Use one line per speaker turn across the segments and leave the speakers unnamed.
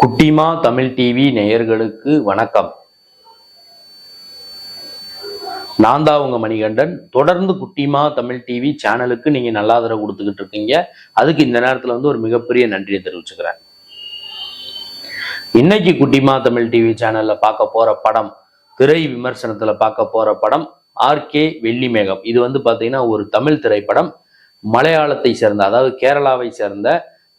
குட்டிமா தமிழ் டிவி நேயர்களுக்கு வணக்கம். நான் தான் உங்க மணிகண்டன். தொடர்ந்து குட்டிமா தமிழ் டிவி சேனலுக்கு நீங்க நல்லாதர ஆதரவு கொடுத்துக்கிட்டு இருக்கீங்க. அதுக்கு இந்த நேரத்துல வந்து ஒரு மிகப்பெரிய நன்றியை தெரிவிச்சுக்கிறேன். இன்னைக்கு குட்டிமா தமிழ் டிவி சேனல்ல பார்க்க போற படம் திரை விமர்சனத்துல பார்க்க போற படம் ஆர்கே வெள்ளி மேகம் இது வந்து பாத்தீங்கன்னா ஒரு தமிழ் திரைப்படம் மலையாளத்தை சேர்ந்த அதாவது கேரளாவை சேர்ந்த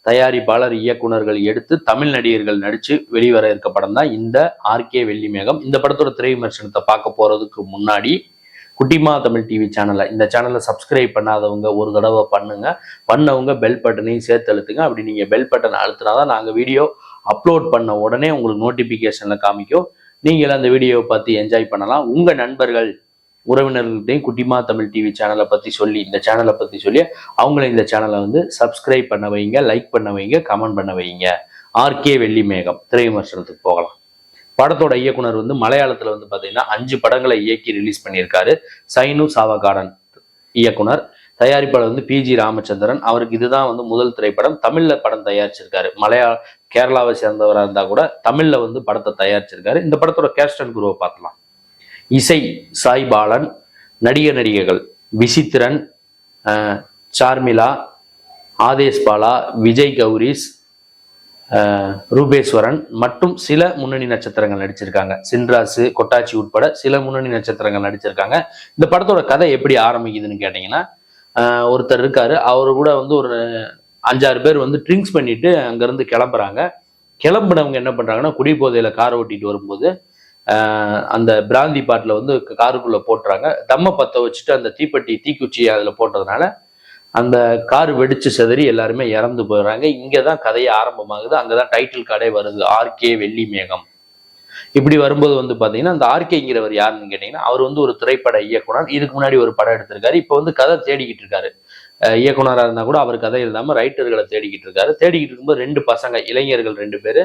தயாரிப்பாளர் இயக்குனர்கள் எடுத்து தமிழ் நடிகர்கள் நடித்து வெளிவர இருக்க படம் தான் இந்த ஆர்கே வெள்ளிமேகம். இந்த படத்தோட திரை விமர்சனத்தை பார்க்க போறதுக்கு முன்னாடி குட்டிமா தமிழ் டிவி சேனலை இந்த சேனலை சப்ஸ்கிரைப் பண்ணாதவங்க ஒரு தடவை பண்ணுங்க. பண்ணவங்க பெல் பட்டனையும் சேர்த்து அழுத்துங்க. அப்படி நீங்க பெல் பட்டன் அழுத்தினாதான் நாங்கள் வீடியோ அப்லோட் பண்ண உடனே உங்களுக்கு நோட்டிபிகேஷன்ல காமிக்கும். நீங்கள் அந்த வீடியோவை பார்த்து என்ஜாய் பண்ணலாம். உங்க நண்பர்கள் உறவினர்கள்ட்டையும் குட்டிமா தமிழ் டிவி சேனலை பற்றி சொல்லி இந்த சேனலை பற்றி சொல்லி அவங்கள இந்த சேனலை வந்து சப்ஸ்கிரைப் பண்ண வைங்க லைக் பண்ண வைங்க கமெண்ட் பண்ண வைங்க. ஆர்கே வெள்ளி மேகம் திரை விமர்சனத்துக்கு போகலாம். படத்தோட இயக்குனர் வந்து மலையாளத்தில் வந்து பார்த்தீங்கன்னா அஞ்சு படங்களை இயக்கி ரிலீஸ் பண்ணியிருக்காரு. சைனு சாவகாடன் இயக்குனர். தயாரிப்பாளர் வந்து பிஜி ராமச்சந்திரன். அவருக்கு இதுதான் வந்து முதல் திரைப்படம். தமிழ்ல படம் தயாரிச்சிருக்காரு. மலையாள கேரளாவை சேர்ந்தவராக இருந்தால் கூட தமிழ்ல வந்து படத்தை தயாரிச்சிருக்காரு. இந்த படத்தோட கேஸ்டன் குருவை பார்க்கலாம் இசை சாய் பாலன் நடிகர் நடிகைகள் விசித்திரன் சார்மிளா ஆதேஷ் பாலா விஜய் கௌரிஸ் ரூபேஸ்வரன் மற்றும் சில முன்னணி நட்சத்திரங்கள் நடிச்சிருக்காங்க. சின்ராசு கொட்டாச்சி உட்பட சில முன்னணி நட்சத்திரங்கள் நடிச்சிருக்காங்க. இந்த படத்தோட கதை எப்படி ஆரம்பிக்குதுன்னு கேட்டிங்கன்னா ஒருத்தர் இருக்காரு. அவரு கூட வந்து ஒரு அஞ்சாறு பேர் வந்து ட்ரிங்க்ஸ் பண்ணிட்டு அங்கேருந்து கிளம்புறாங்க. கிளம்புனவங்க என்ன பண்றாங்கன்னா குடிபோதையில கார் ஓட்டிட்டு வரும்போது அந்த பிராந்தி பாட்டில் வந்து காருக்குள்ளே போட்டுறாங்க. தம்ம பத்த வச்சுட்டு அந்த தீப்பெட்டி தீக்குச்சி அதில் போட்டதுனால அந்த கார் வெடிச்சு செதறி எல்லாருமே இறந்து போயிடுறாங்க. இங்கே தான் கதையை ஆரம்பமாகுது. அங்கே தான் டைட்டில் கார்டே வருது. ஆர்கே வெள்ளி மேகம் இப்படி வரும்போது வந்து பார்த்தீங்கன்னா அந்த ஆர்கேங்கிறவர் யாருன்னு கேட்டிங்கன்னா அவர் வந்து ஒரு திரைப்பட இயக்குனர். இதுக்கு முன்னாடி ஒரு படம் எடுத்திருக்காரு. இப்போ வந்து கதை தேடிக்கிட்டு இருக்காரு. இயக்குனராக இருந்தால் கூட அவர் கதை இல்லாமல் ரைட்டர்களை தேடிக்கிட்டு இருக்காரு. தேடிக்கிட்டு இருக்கும்போது ரெண்டு பசங்க இளைஞர்கள் ரெண்டு பேர்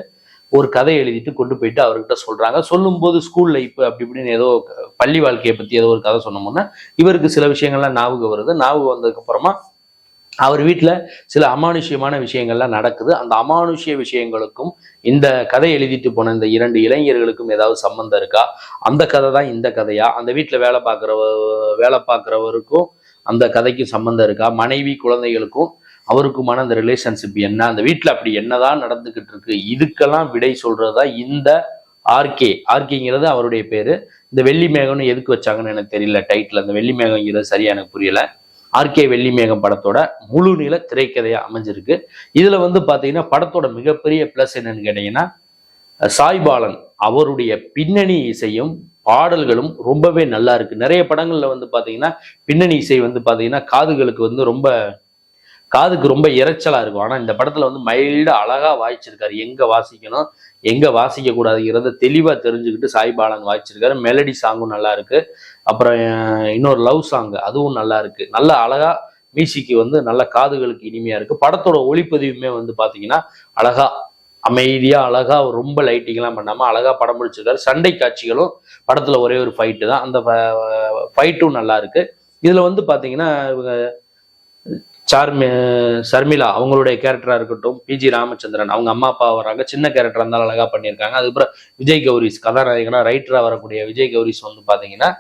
ஒரு கதை எழுதிட்டு கொண்டு போயிட்டு அவர்கிட்ட சொல்றாங்க. சொல்லும்போது ஸ்கூல் லைஃப் அப்படி இப்படின்னு ஏதோ பள்ளி வாழ்க்கையை பத்தி ஏதோ ஒரு கதை சொன்னோம்னா இவருக்கு சில விஷயங்கள்லாம் ஞாபகம் வருது. ஞாபகம் வந்ததுக்கு அப்புறமா அவர் வீட்டில் சில அமானுஷ்யமான விஷயங்கள்லாம் நடக்குது. அந்த அமானுஷ்ய விஷயங்களுக்கும் இந்த கதை எழுதிட்டு போன இந்த இரண்டு இளைஞர்களுக்கும் ஏதாவது சம்மந்தம் இருக்கா? அந்த கதை தான் இந்த கதையா? அந்த வீட்டில் வேலை பார்க்குற வேலை பார்க்குறவருக்கும் அந்த கதைக்கும் சம்மந்தம் இருக்கா? மனைவி குழந்தைகளுக்கும் அவருக்குமான அந்த ரிலேஷன்ஷிப் என்ன அந்த வீட்டில் அப்படி என்னதான் நடந்துகிட்டு இருக்கு இதுக்கெல்லாம் விடை சொல்றதா தான் இந்த ஆர்கே ஆர்கேங்கிறது அவருடைய பேர். இந்த வெள்ளி மேகம்னு எதுக்கு வச்சாங்கன்னு எனக்கு தெரியல டைட்டில் அந்த வெள்ளி மேகம்ங்கிறது சரியா எனக்கு புரியல. ஆர்கே வெள்ளி மேகம் படத்தோட முழு நீள திரைக்கதையா அமைஞ்சிருக்கு. இதுல வந்து பாத்தீங்கன்னா படத்தோட மிகப்பெரிய பிளஸ் என்னன்னு கேட்டீங்கன்னா சாய்பாலன் அவருடைய பின்னணி இசையும் பாடல்களும் ரொம்பவே நல்லா இருக்கு. நிறைய படங்கள்ல வந்து பாத்தீங்கன்னா பின்னணி இசை வந்து பாத்தீங்கன்னா காதுகளுக்கு வந்து ரொம்ப காதுக்கு ரொம்ப இறைச்சலா இருக்கும். ஆனா இந்த படத்துல வந்து மைல்டா அழகா வாய்ச்சிருக்காரு. எங்க வாசிக்கணும் எங்க வாசிக்க கூடாதுங்கிறத தெளிவா தெரிஞ்சுக்கிட்டு சாய்பாலன் வாய்ச்சிருக்காரு. மெலடி சாங்கும் நல்லா இருக்கு. அப்புறம் இன்னொரு லவ் சாங் அதுவும் நல்லா இருக்கு. நல்ல அழகா மியூசிக்கு வந்து நல்ல காதுகளுக்கு இனிமையா இருக்கு. படத்தோட ஒளிப்பதிவுமே வந்து பாத்தீங்கன்னா அழகா அமைதியா அழகா ரொம்ப லைட்டிங் எல்லாம் பண்ணாம அழகா படம் முடிச்சிருக்காரு. சண்டை காட்சிகளும் படத்துல ஒரே ஒரு ஃபைட்டு தான். அந்த ஃபைட்டும் நல்லா இருக்கு. இதுல வந்து பாத்தீங்கன்னா இவங்க சார்மி சர்மிளா அவங்களுடைய கேரக்டராக இருக்கட்டும் பிஜி ராமச்சந்திரன் அவங்க அம்மா அப்பா வராங்க சின்ன கேரக்டர் இருந்தாலும் அழகாக பண்ணியிருக்காங்க. அதுக்கப்புறம் விஜய் கௌரிஸ் கதாநாயகனா ரைட்டரா வரக்கூடிய விஜய் கௌரிஸ் வந்து பார்த்தீங்கன்னா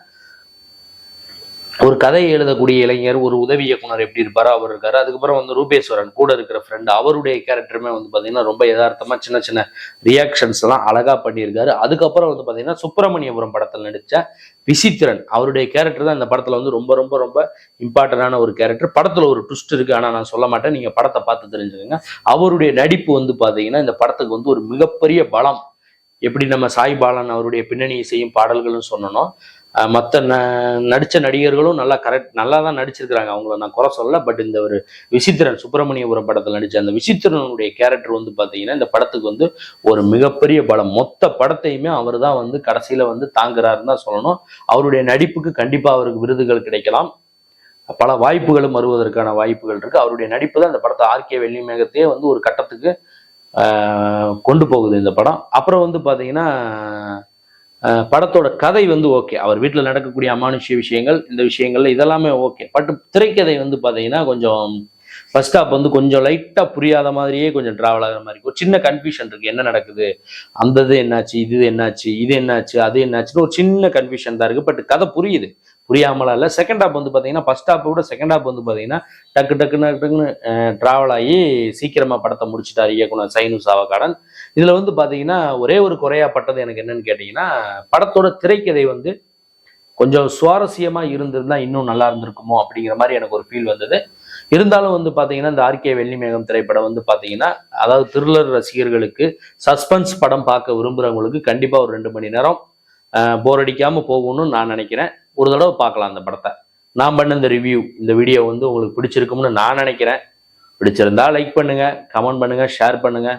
ஒரு கதை எழுதக்கூடிய இளைஞர் ஒரு உதவி இயக்குனர் எப்படி இருப்பாரோ அவர் இருக்காரு. அதுக்கப்புறம் வந்து ரூபேஸ்வரன் கூட இருக்கிற ஃப்ரெண்ட் அவருடைய கேரக்டருமே வந்து பார்த்தீங்கன்னா ரொம்ப யதார்த்தமாக சின்ன சின்ன ரியாக்ஷன்ஸ் எல்லாம் அழகாக பண்ணியிருக்காரு. அதுக்கப்புறம் வந்து பார்த்தீங்கன்னா சுப்பிரமணியபுரம் படத்தில் நடித்த விசித்திரன் அவருடைய கேரக்டர் தான் இந்த படத்தில் வந்து ரொம்ப ரொம்ப ரொம்ப இம்பார்ட்டண்டான ஒரு கேரக்டர் படத்தில் ஒரு ட்விஸ்ட் இருக்குது ஆனால் நான் சொல்ல மாட்டேன். நீங்கள் படத்தை பார்த்து தெரிஞ்சுக்கோங்க. அவருடைய நடிப்பு வந்து பார்த்தீங்கன்னா இந்த படத்துக்கு வந்து ஒரு மிகப்பெரிய பலம். எப்படி நம்ம சாய் பாலன் அவருடைய பின்னணி செய்யும் பாடல்களும் சொன்னோம் மற்ற ந நடித்த நடிகர்களும் நல்லா கரெக்ட் நல்லா தான் நடிச்சிருக்கிறாங்க. அவங்கள நான் குறை சொல்லல பட் இந்த ஒரு விசித்திரன் சுப்பிரமணியபுரம் படத்தில் நடித்த அந்த விசித்திரனுடைய கேரக்டர் வந்து பார்த்தீங்கன்னா இந்த படத்துக்கு வந்து ஒரு மிகப்பெரிய பலம். மொத்த படத்தையுமே அவர் தான் வந்து கடைசியில் வந்து தாங்குறாருன்னு தான் சொல்லணும். அவருடைய நடிப்புக்கு கண்டிப்பாக அவருக்கு விருதுகள் கிடைக்கலாம். பல வாய்ப்புகளும் வருவதற்கான வாய்ப்புகள் இருக்குது அவருடைய நடிப்பு தான் இந்த படத்தை ஆர்கே வெள்ளி மேகத்தையே வந்து ஒரு கட்டத்துக்கு கொண்டு போகுது இந்த படம். அப்புறம் வந்து பார்த்தீங்கன்னா படத்தோட கதை வந்து ஓகே. அவர் வீட்டில் நடக்கக்கூடிய அமானுஷ்ய விஷயங்கள் இந்த விஷயங்கள்ல இதெல்லாமே ஓகே. பட் திரைக்கதை வந்து பார்த்தீங்கன்னா கொஞ்சம் ஃபர்ஸ்ட் ஸ்டாப் வந்து கொஞ்சம் லைட்டாக புரியாத மாதிரியே கொஞ்சம் ட்ராவல் ஆகிற மாதிரி ஒரு சின்ன கன்ஃபியூஷன் இருக்குது என்ன நடக்குது? அந்த இது என்னாச்சு? இது என்னாச்சு? இது என்னாச்சு? அது என்னாச்சுன்னு ஒரு சின்ன கன்ஃபியூஷன் தான் இருக்குது பட் கதை புரியுது. புரியாமலாம் இல்லை. செகண்ட் ஹாப் வந்து பார்த்தீங்கன்னா ஃபர்ஸ்ட் ஹாப்பை விட செகண்ட் ஹாப் வந்து பார்த்தீங்கன்னா டக்கு டக்குன்னு டக்குன்னு ட்ராவல் ஆகி சீக்கிரமாக படத்தை முடிச்சிட்டாரு இயக்குனர் சைனு சாவகாடன். இதில் வந்து பார்த்தீங்கன்னா ஒரே ஒரு குறையாப்பட்டது எனக்கு என்னன்னு கேட்டிங்கன்னா படத்தோட திரைக்கதை வந்து கொஞ்சம் சுவாரஸ்யமாக இருந்திருந்தா இன்னும் நல்லா இருந்திருக்குமோ அப்படிங்கிற மாதிரி எனக்கு ஒரு ஃபீல் வந்தது. இருந்தாலும் வந்து பார்த்தீங்கன்னா இந்த ஆர்கே வெள்ளிமேகம் திரைப்படம் வந்து பார்த்தீங்கன்னா அதாவது திருளர் ரசிகர்களுக்கு சஸ்பென்ஸ் படம் பார்க்க விரும்புகிறவங்களுக்கு கண்டிப்பாக ஒரு ரெண்டு மணி நேரம் போர் அடிக்காமல் போகணும்னு நான் நினைக்கிறேன். ஒரு தடவை பார்க்கலாம் அந்த படத்தை. நான் பண்ண இந்த ரிவ்யூ இந்த வீடியோ வந்து உங்களுக்கு பிடிச்சிருக்கும்னு நான் நினைக்கிறேன். பிடிச்சிருந்தா லைக் பண்ணுங்கள் கமெண்ட் பண்ணுங்கள் ஷேர் பண்ணுங்கள்